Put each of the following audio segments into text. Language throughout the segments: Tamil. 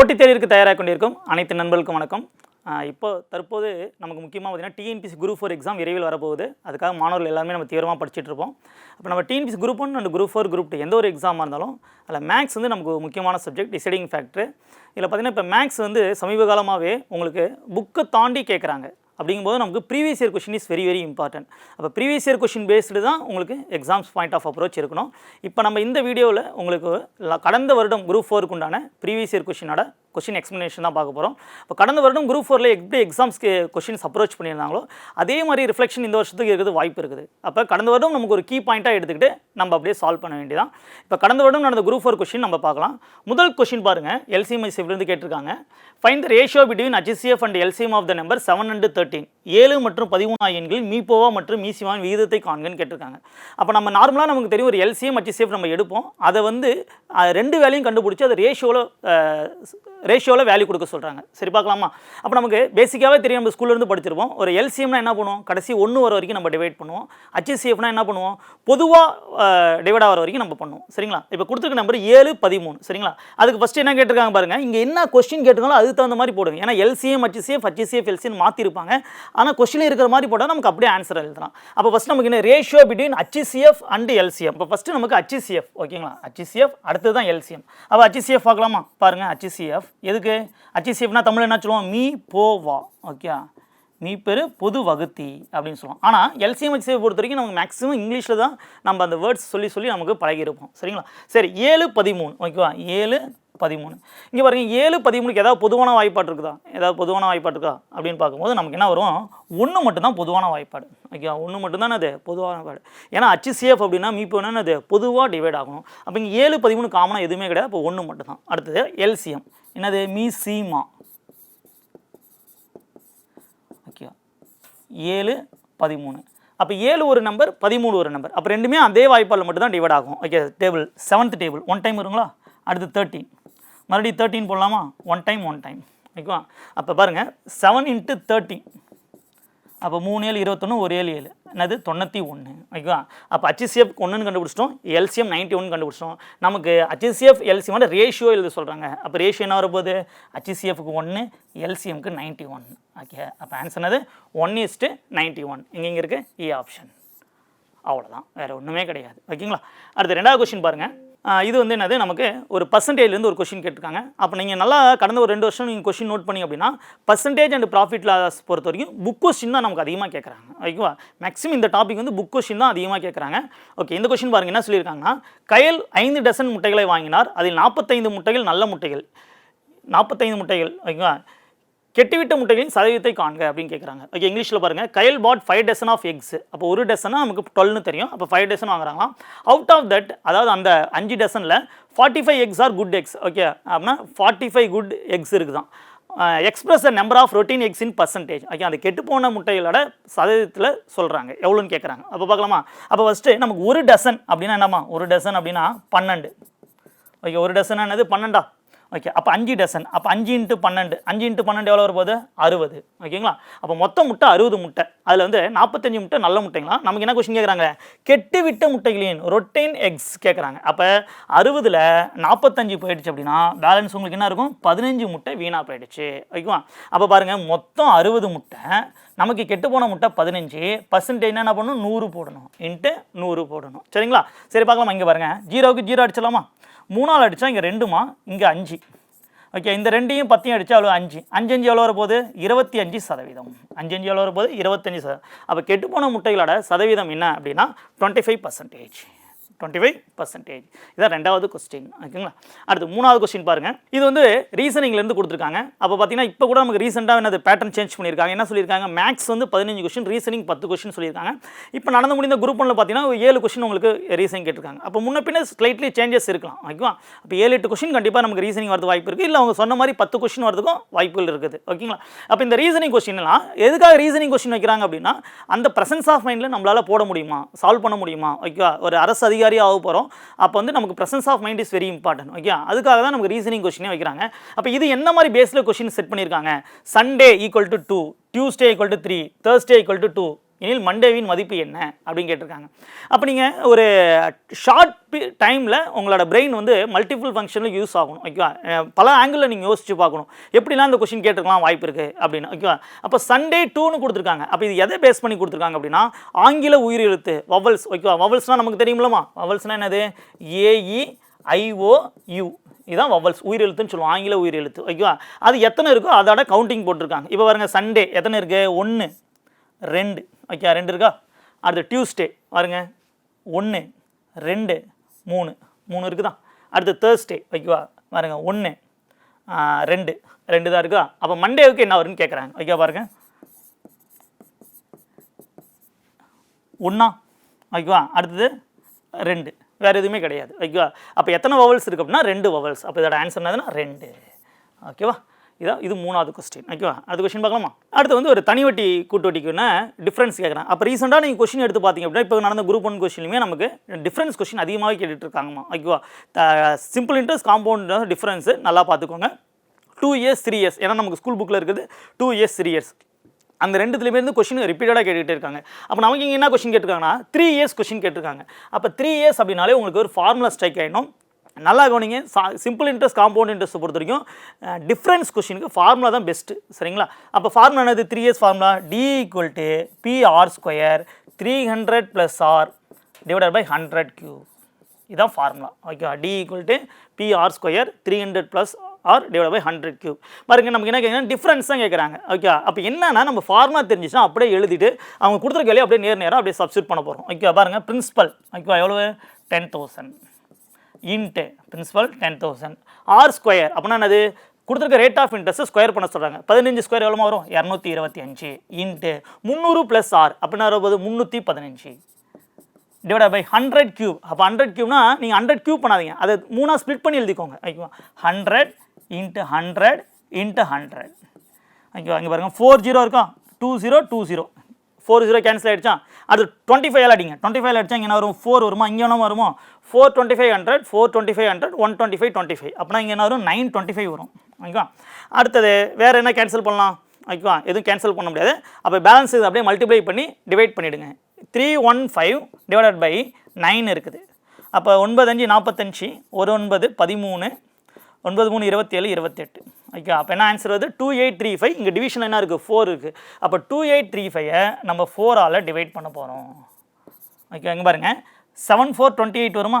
போட்டித் தேர்விற்கு தயாராக கொண்டிருக்கும் அனைத்து நண்பர்களுக்கும் வணக்கம். இப்போ தற்போது நமக்கு முக்கியமாக பார்த்தீங்கன்னா டிஎன்பிசி குரூப் ஃபோர் எக்ஸாம் விரைவில் வரப்போகுது. அதுக்காக மாணவர்கள் எல்லாருமே நம்ம தீவிரமாக படிச்சுட்டு இருப்போம். அப்போ நம்ம TNPSC group one and group four group two எந்த ஒரு எக்ஸாமாக இருந்தாலும் அதில் மேக்ஸ் வந்து நமக்கு முக்கியமான சப்ஜெக்ட் டிசைடிங் ஃபேக்டர் இதில் பார்த்தீங்கன்னா இப்போ மேக்ஸ் வந்து சமீப காலமாகவே உங்களுக்கு புக்கை தாண்டி கேட்குறாங்க அப்படிங்கும்போது நமக்கு previous year question is very very important அப்போ ப்ரீவியஸ் இயர் கொஷின் பேஸ்டு தான் உங்களுக்கு எக்ஸாம்ஸ் பாயிண்ட் ஆஃப் அப்ரோச் இருக்கணும். இப்போ நம்ம இந்த வீடியோவில் உங்களுக்கு கடந்த வருடம் குரூப் ஃபோருக்கு உண்டான ப்ரீவியஸ் இயர் கொஷினோட கொஷின் எக்ஸ்ப்ளனேஷன் தான் பார்க்க போகிறோம் இப்போ கடந்த வருடம் குரூப் ஃபோரில் எப்படி எக்ஸாம்ஸ்க்கு கொஷின்ஸ் அப்ரோச் பண்ணியிருந்தாங்களோ அதே மாதிரி ரிஃப்ளெக்ஷன் இந்த வருஷத்துக்கு இருக்கிறது வாய்ப்பு இருக்குது. அப்போ கடந்த வருடம் நமக்கு ஒரு கீ பாயிண்ட்டாக எடுத்துக்கிட்டு நம்ம அப்படியே சால்வ் பண்ண வேண்டியதான் இப்போ கடந்த வருடம் நடந்த குரூப் ஃபோர் கொஷின் நம்ம பார்க்கலாம். முதல் கொஷின் பாருங்கள் எல்சிஎம்ஐ சிவிலிருந்து கேட்டிருக்காங்க. Find the ratio between HCF and LCM of the number seven and thirteen ஏழு மற்றும் பதிமூணு எண்களில் மீப்போவா மற்றும் மீசிவான் விகிதத்தை காண்கன்னு கேட்டிருக்காங்க. அப்போ நம்ம நார்மலாக நமக்கு தெரியும் ஒரு எல்சிஎம் HCF நம்ம எடுப்போம். அதை வந்து ரெண்டு வேலையும் கண்டுபிடிச்சி அதை ரேஷியோவில் ரேஷியோவில் வேல்யூ கொடுக்க சொல்கிறாங்க சரி பார்க்கலாமா? அப்போ நமக்கு பேசிக்காகவே தெரியும். நம்ம ஸ்கூல்லேருந்து படிச்சிருப்போம். ஒரு எல்சிஎம்னா என்ன பண்ணுவோம்? கடைசி ஒன்று வர வரைக்கும் நம்ம டிவைட் பண்ணுவோம். ஹச்சிசிஎஃப்னா என்ன பண்ணுவோம்? பொதுவாக டிவைட் ஆகிற வரைக்கும் நம்ம பண்ணுவோம். சரிங்களா? இப்போ கொடுத்துருக்க நம்பர் ஏழு பதிமூணு. சரிங்களா? அதுக்கு ஃபஸ்ட்டு என்ன கேட்டிருக்காங்க பாருங்க. இங்கே என்ன கொஸ்டின் கேட்டிருக்காங்களோ அதுக்கு தகுந்த மாதிரி போடுங்க. ஏன்னா எல்சிஎம் ஹச்சிசிஎஃப் ஹச்சிசிஎஃப் எல்சிஎம் மாற்றிருப்பாங்க ஆனால் கொஸ்டின் இருக்கிற மாதிரி போட்டால் நமக்கு அப்படியே ஆன்சர் எழுதலாம். அப்போ ஃபஸ்ட் நமக்கு என்ன ratio between HCF and LCM இப்போ ஃபஸ்ட்டு நமக்கு ஹச்சிசிஎஃப் ஓகேங்களா ஹச்சிசிஎஃப் அடுத்து தான் எல்சிஎம் அப்போ ஹச்சிசிஎஃப் பார்க்கலாமா? பாருங்க ஹச்சிசிஎஃப் எதுக்கு? HCFனா தமிழ் என்ன சொல்லுவோம் மீ போவா ஓகே மீ பெரு பொது வகுத்தி அப்படின்னு சொல்லுவோம் ஆனால் எல்சிஎம் HCF பொறுத்த வரைக்கும் நமக்கு மேக்ஸிமம் இங்கிலீஷில் தான் நம்ம அந்த வேர்ட்ஸ் சொல்லி சொல்லி நமக்கு பழகியிருப்போம். சரிங்களா? சரி ஏழு பதிமூணு. ஓகேவா? ஏழு பதிமூணு. இங்கே பாருங்க ஏழு பதிமூணுக்கு ஏதாவது பொதுவான வாய்ப்பாடு இருக்குதா? ஏதாவது பொதுவான வாய்ப்பாடு இருக்கா? அப்படின்னு பார்க்கும்போது நமக்கு என்ன வரும்? ஒன்று மட்டும்தான் பொதுவான வாய்ப்பாடு. ஓகேவா? ஒன்று மட்டும்தான் அது பொதுவான வாய்ப்பாடு. ஏன்னா HCF அப்படின்னா மீ என்னன்னு அது பொதுவாக டிவைட் ஆகணும். அப்போ இங்கே ஏழு பதிமூணு காமனாக எதுவுமே கிடையாது. அப்போ ஒன்று மட்டும்தான். அடுத்தது எல்சிஎம். என்னது? மீ சீமா ஓகே. ஏழு பதிமூணு. அப்போ ஏழு ஒரு நம்பர் பதிமூணு ஒரு நம்பர் அப்போ ரெண்டுமே அதே வாய்ப்பால் மட்டும் தான் டிவைட் ஆகும். Okay table seventh table one time வருங்களா? அடுத்து தேர்ட்டீன் மறுபடியும் தேர்ட்டீன் போடலாமா? ஒன் டைம் ஒன் டைம் ஓகேவா அப்போ பாருங்கள் செவன் இன்ட்டு தேர்ட்டீன் அப்போ மூணு ஏழு இருபத்தொன்று ஒரு ஏழு ஏழு. என்னது? தொண்ணூற்றி ஒன்று ஓகேவா அப்போ ஹச்சிசிஎஃப் ஒன்றுன்னு கண்டுபிடிச்சிட்டோம். எல்சிஎம் நைன்ட்டி ஒன் கண்டுபிடிச்சிட்டோம். நமக்கு ஹச்சிசிஎஃப் எல்சிஎம் ரேஷியோ எழுத சொல்கிறாங்க அப்போ ரேஷியோ என்ன வரும்போது ஹச்சிசிஎஃப்க்கு ஒன்று எல்சிஎம்க்கு நைன்ட்டி ஒன் ஓகே அப்போ ஆன்சர் என்னது? One is to ninety one இங்கே இங்கே இருக்குது ஏ ஆப்ஷன் அவ்வளோதான் வேறு ஒன்றுமே கிடையாது. ஓகேங்களா? அடுத்து ரெண்டாவது கொஸ்டின் பாருங்கள் இது வந்து என்னது? நமக்கு ஒரு பர்சன்டேஜ்லேருந்து ஒரு கொஷின் கேட்டிருக்காங்க. அப்போ நீங்கள் நல்லா கடந்த ஒரு ரெண்டு வருஷம் நீங்கள் கொஷின் நோட் பண்ணி அப்படின்னா பர்சன்டேஜ் அண்ட் ப்ராஃபிட் லாஸ் பொறுத்த வரைக்கும் புக் கொஷின் தான் நமக்கு அதிகமாக கேட்குறாங்க ஓகேவா மேக்ஸிமம் இந்த டாபிக் வந்து புக் கொஷின் தான் அதிகமாக கேட்குறாங்க ஓகே இந்த கொஷின் பாருங்க என்ன சொல்லியிருக்காங்கன்னா கயல் ஐந்து டசன் முட்டைகளை வாங்கினார். அதில் நாற்பத்தைந்து முட்டைகள் நல்ல முட்டைகள். நாற்பத்தைந்து முட்டைகள். ஓகேவா கெட்டுவிட்ட முட்டைகளின் சதவீதத்தை காண்க அப்படின்னு கேட்குறாங்க ஓகே இங்கிலீஷில் பாருங்கள் Kayal bought five dozen of X அப்போ ஒரு டசனாக நமக்கு டுவெல்னு தெரியும். அப்போ ஃபைவ் டசன் வாங்குறாங்களாம் அவுட் ஆஃப் தட் அதாவது அந்த அஞ்சு டசனில் forty five X are good X okay அப்படின்னா ஃபார்ட்டி ஃபைவ் குட் எக்ஸ் இருக்குதான் express number of rotten X in percentage okay அந்த கெட்டுப்போன முட்டைகளோட சதவீதத்தில் சொல்கிறாங்க எவ்வளோன்னு கேட்குறாங்க அப்போ பார்க்கலாமா? அப்போ ஃபஸ்ட்டு நமக்கு ஒரு டசன் அப்படின்னா என்னம்மா? ஒரு டசன் அப்படின்னா பன்னெண்டு. ஓகே ஒரு டசன் என்னது? பன்னெண்டா? ஓகே அப்போ அஞ்சு டசன் அப்போ அஞ்சு இன்ட்டு பன்னெண்டு. அஞ்சு இன்ட்டு பன்னெண்டு எவ்வளோ வரும்போது? அறுபது. ஓகேங்களா அப்போ மொத்த முட்டை அறுபது முட்டை. அதில் வந்து நாற்பத்தஞ்சு முட்டை நல்ல முட்டைங்களா? நமக்கு என்ன கொஸ்டின் கேட்குறாங்க கெட்டு விட்ட முட்டைகளின் ரொட்டைன் எக்ஸ் கேட்குறாங்க அப்போ அறுபதில் நாற்பத்தஞ்சு போயிடுச்சு அப்படின்னா பேலன்ஸ் உங்களுக்கு என்ன இருக்கும்? பதினஞ்சு முட்டை வீணாக போயிடுச்சு. ஓகேவா அப்போ பாருங்கள் மொத்தம் அறுபது முட்டை. நமக்கு கெட்டு போன முட்டை பதினஞ்சு. பர்சன்டேஜ் என்ன பண்ணணும் நூறு போடணும். இன்ட்டு நூறு போடணும். சரிங்களா? சரி பார்க்கலாமா. இங்கே பாருங்கள் ஜீரோவுக்கு ஜீரோ அடிச்சிடலாமா? மூணால் அடித்தா இங்கே ரெண்டுமா? இங்கே அஞ்சு. ஓகே இந்த ரெண்டையும் பத்தையும் அடித்தா அவ்வளோ அஞ்சு. அஞ்சு அஞ்சு எவ்வளோ வரப்போகுது? இருபத்தி அஞ்சு சதவீதம். அஞ்சு அஞ்சு எவ்வளோ வரப்போகுது? இருபத்தஞ்சு சதவீதம் அப்போ கெட்டுப்போன முட்டைகளோட சதவீதம் என்ன அப்படின்னா twenty five percentage twenty five percentage இதான் ரெண்டாவது கொஸ்டின் ஓகேங்களா? அடுத்து மூணாவது கொஸ்டின் பாருங்கள் இது வந்து ரீசனிங்லேருந்து கொடுத்துருக்காங்க. அப்போ பார்த்தீங்கன்னா இப்போ கூட நமக்கு ரீசெண்டாக என்னது பேட்டர்ன் சேஞ்ச் பண்ணியிருக்காங்க என்ன சொல்லியிருக்காங்க மேக்ஸ் வந்து பதினஞ்சு கொஸ்டின் ரீசனிங் பத்து கொஸ்டின் சொல்லியிருக்காங்க இப்போ நடந்து முடிந்த குரூப் ஒன்றில் பார்த்தீங்கன்னா ஏழு கொஸ்டின் உங்களுக்கு ரீசனிங் கேட்டிருக்காங்க. அப்போ முன்ன பின்ன ஸ்லைட்லி சேஞ்சஸ் இருக்கலாம். ஓகேவா? அப்போ ஏழு எட்டு கொஸ்டின் கண்டிப்பாக நமக்கு ரீசனிங் வரது வாய்ப்பு இருக்குது இல்லை அவங்க சொன்ன மாதிரி பத்து கொஸ்டின் வரதுக்கும் வாய்ப்புகள் இருக்குது. ஓகேங்களா? அப்போ இந்த ரீசனிங் கொஸ்டின்லாம் எதுக்காக ரீசனிங் கொஸ்டின் வைக்கிறாங்க அப்படின்னா அந்த ப்ரெசன்ஸ் ஆஃப் மைண்டில் நம்மளால் போட முடியுமா? சால்வ் பண்ண முடியுமா? ஓகேவா? ஒரு அரசு அதிகாரியாக ஆக போகிறோம் அப்போ வந்து நமக்கு presence of mind is very important okay அதுக்காக தான் நமக்கு ரீசனிங் கொஸ்டினே வைக்கிறாங்க. அப்போ இது என்ன மாதிரி பேஸில் கொஸ்டின் செட் பண்ணியிருக்காங்க? Sunday equal to two Tuesday equal to three Thursday equal to two எனில் மண்டேவின் மதிப்பு என்ன? அப்படின்னு கேட்டிருக்காங்க. அப்போ நீங்கள் ஒரு ஷார்ட் டைமில் உங்களோட பிரெயின் வந்து மல்டிபிள் ஃபங்க்ஷனில் யூஸ் ஆகணும். ஓகேவா? பல ஆங்கிளில் நீங்கள் யோசிச்சு பார்க்கணும். எப்படிலாம் இந்த கொஷின் கேட்டிருக்கலாம் வாய்ப்பு இருக்குது அப்படின்னு. ஓகேவா? அப்போ சண்டே டூன்னு கொடுத்துருக்காங்க. அப்போ இது எதை பேஸ் பண்ணி கொடுத்துருக்காங்க அப்படின்னா ஆங்கில உயிரெழுத்து வவல்ஸ் ஓகேவா? வவல்ஸ்னால் நமக்கு தெரியுமில்லமா வவல்ஸ்னால் என்னது? A E I O U இதுதான் வவல்ஸ் உயிரெழுத்துன்னு சொல்லுவோம். ஆங்கில உயிரெழுத்து ஓகேவா? அது எத்தனை இருக்கோ அதோட கவுண்டிங் போட்டிருக்காங்க. இப்போ பாருங்கள் சண்டே எத்தனை இருக்குது ஒன்று ரெண்டு. ஓகே ரெண்டு இருக்கா? அடுத்து டியூஸ்டே பாருங்க. ஒன்று ரெண்டு மூணு. மூணு இருக்குதா? அடுத்து தேர்ஸ்டே ஓகேவா? பாருங்க ஒன்று ரெண்டு. ரெண்டு தான் இருக்கா? அப்போ மண்டேவுக்கு என்ன வரும்னு கேட்குறாங்க ஓகே பாருங்க. ஒன்றா ஓகேவா? அடுத்தது ரெண்டு. வேறு எதுவுமே கிடையாது. ஓகேவா? அப்போ எத்தனை வவல்ஸ் இருக்குது அப்படின்னா ரெண்டு வவல்ஸ் அப்போ இதோட ஆன்சர் என்னதுன்னா ரெண்டு. ஓகேவா? இதான் இது மூணாவது கொஸ்டின் ஓகேவா அது கொஸ்டின் பார்க்கலாமா? அடுத்து வந்து ஒரு தனி வட்டி கூட்டு டிஃப்ரென்ஸ் கேட்குறேன் அப்போ ரீசெண்டாக நீங்கள் கொஸ்டின் எடுத்து பார்த்தீங்க அப்படின்னா இப்போ நடந்த குரூப் ஒன் கொஸ்டின்லையுமே நமக்கு டிஃப்ரென்ஸ் கொஸ்டின் அதிகமாகவே கேட்டுட்ருக்காங்கம்மா. ஓகேவா சிம்பிள் இன்ட்ரெஸ்ட் காம்பவுண்ட் டிஃப்ரென்ஸு நல்லா பார்த்துக்கோங்க. டூ இயர்ஸ் த்ரீ இயர்ஸ் ஏன்னா நமக்கு ஸ்கூல் புக்கில் இருக்குது டூ இயர்ஸ் த்ரீ இயர்ஸ் அந்த ரெண்டுத்துலேயுமே இருந்து கொஷின் ரிப்பீட்டடாக கேட்டுகிட்டே இருக்காங்க. அப்போ நமக்கு இங்கே என்ன கொஷின் கேட்டிருக்காங்கன்னா த்ரீ இயர்ஸ் கொஷின் கேட்டிருக்காங்க. அப்போ த்ரீ இயர்ஸ் அப்படின்னாலே உங்களுக்கு ஒரு ஃபார்முலா ஸ்ட்ரைக் ஆகிடும் நல்லா கவனிங்க. சிம்பிள் இன்ட்ரெஸ்ட் காம்பவுண்ட் இன்ட்ரெஸ்ட் பொறுத்த வரைக்கும் டிஃப்ரென்ஸ் கொஷினுக்கு ஃபார்முலா தான் பெஸ்ட்டு சரிங்களா? அப்போ ஃபார்முலா என்னது? Three years formula T equal to P R square three hundred plus R divided by hundred cube இதுதான் ஃபார்முலா ஓகேவா T equal to P R square three hundred plus R divide by hundred cube பாருங்க நமக்கு என்ன கேட்குறாங்க டிஃப்ரென்ஸ் தான் கேட்குறாங்க ஓகே அப்போ என்னன்னா நம்ம ஃபார்முலா தெரிஞ்சுச்சுன்னா அப்படியே எழுதிட்டு அவங்க கொடுத்துருக்க அப்படியே நேர் நேராக அப்படியே சப்ஸ்டியூட் பண்ண போகிறோம் ஓகே பாருங்கள் பிரின்ஸிபல் ஓகேவா எவ்வளோ ten thousand into principal ten thousand R square அப்படின்னா என்னது? கொடுத்துருக்க ரேட் ஆஃப் இன்ட்ரெஸ்ட் ஸ்கொயர் பண்ண சொல்கிறாங்க பதினஞ்சு ஸ்கொயர் எவ்வளோ வரும்? இரநூத்தி இருபத்தி அஞ்சு. இன்ட்டு முந்நூறு ப்ளஸ் ஆர் அப்படின்னா வரும்போது முந்நூற்றி பதினஞ்சு. டிவைட் பை ஹண்ட்ரட் கியூப் அப்போ ஹண்ட்ரட் கியூப்னா நீங்கள் ஹண்ட்ரட் கியூப் பண்ணாதீங்க. அதை மூணாக ஸ்ப்ளிட் பண்ணி எழுதிக்கோங்க. ஓகேவா hundred into hundred into hundred ஓகேவா இங்கே பாருங்கள் ஃபோர் ஜீரோ இருக்கும் two zero two zero four zero cancel ஆகிடுச்சா அது டுவெண்ட்டி ஃபைவ் அடிங்க டுவெண்ட்டி ஃபைவ் அடிச்சா இங்கே என்ன வரும்? ஃபோர் வருமா? இங்கே என்ன வருமோ? Four twenty five hundred four twenty five hundred one twenty five twenty five அப்படின்னா இங்கே என்ன வரும்? நைன் டுவெண்ட்டி ஃபைவ் வரும். ஓகேவா? அடுத்தது வேறு என்ன கேன்சல் பண்ணலாம்? ஓகேவா? எதுவும் கேன்சல் பண்ண முடியாது. அப்போ பேலன்ஸ் இது அப்படியே மல்டிப்ளை பண்ணி டிவைட் பண்ணிவிடுங்க three one five divided by nine இருக்குது. அப்போ ஒன்பது அஞ்சு நாற்பத்தஞ்சு ஒரு ஒன்பது பதிமூணு ஒன்பது மூணு இருபத்தேழு இருபத்தெட்டு. ஓகே அப்போ என்ன ஆன்சர் வருது? டூ எயிட் த்ரீ ஃபைவ் இங்கே டிவிஷன் என்ன இருக்குது ஃபோர் இருக்குது அப்போ டூ எயிட் த்ரீ ஃபைவை நம்ம ஃபோரால் டிவைட் பண்ண போகிறோம் ஓகே இங்கே பாருங்கள் செவன் ஃபோர் டுவெண்ட்டி எயிட் வருமா?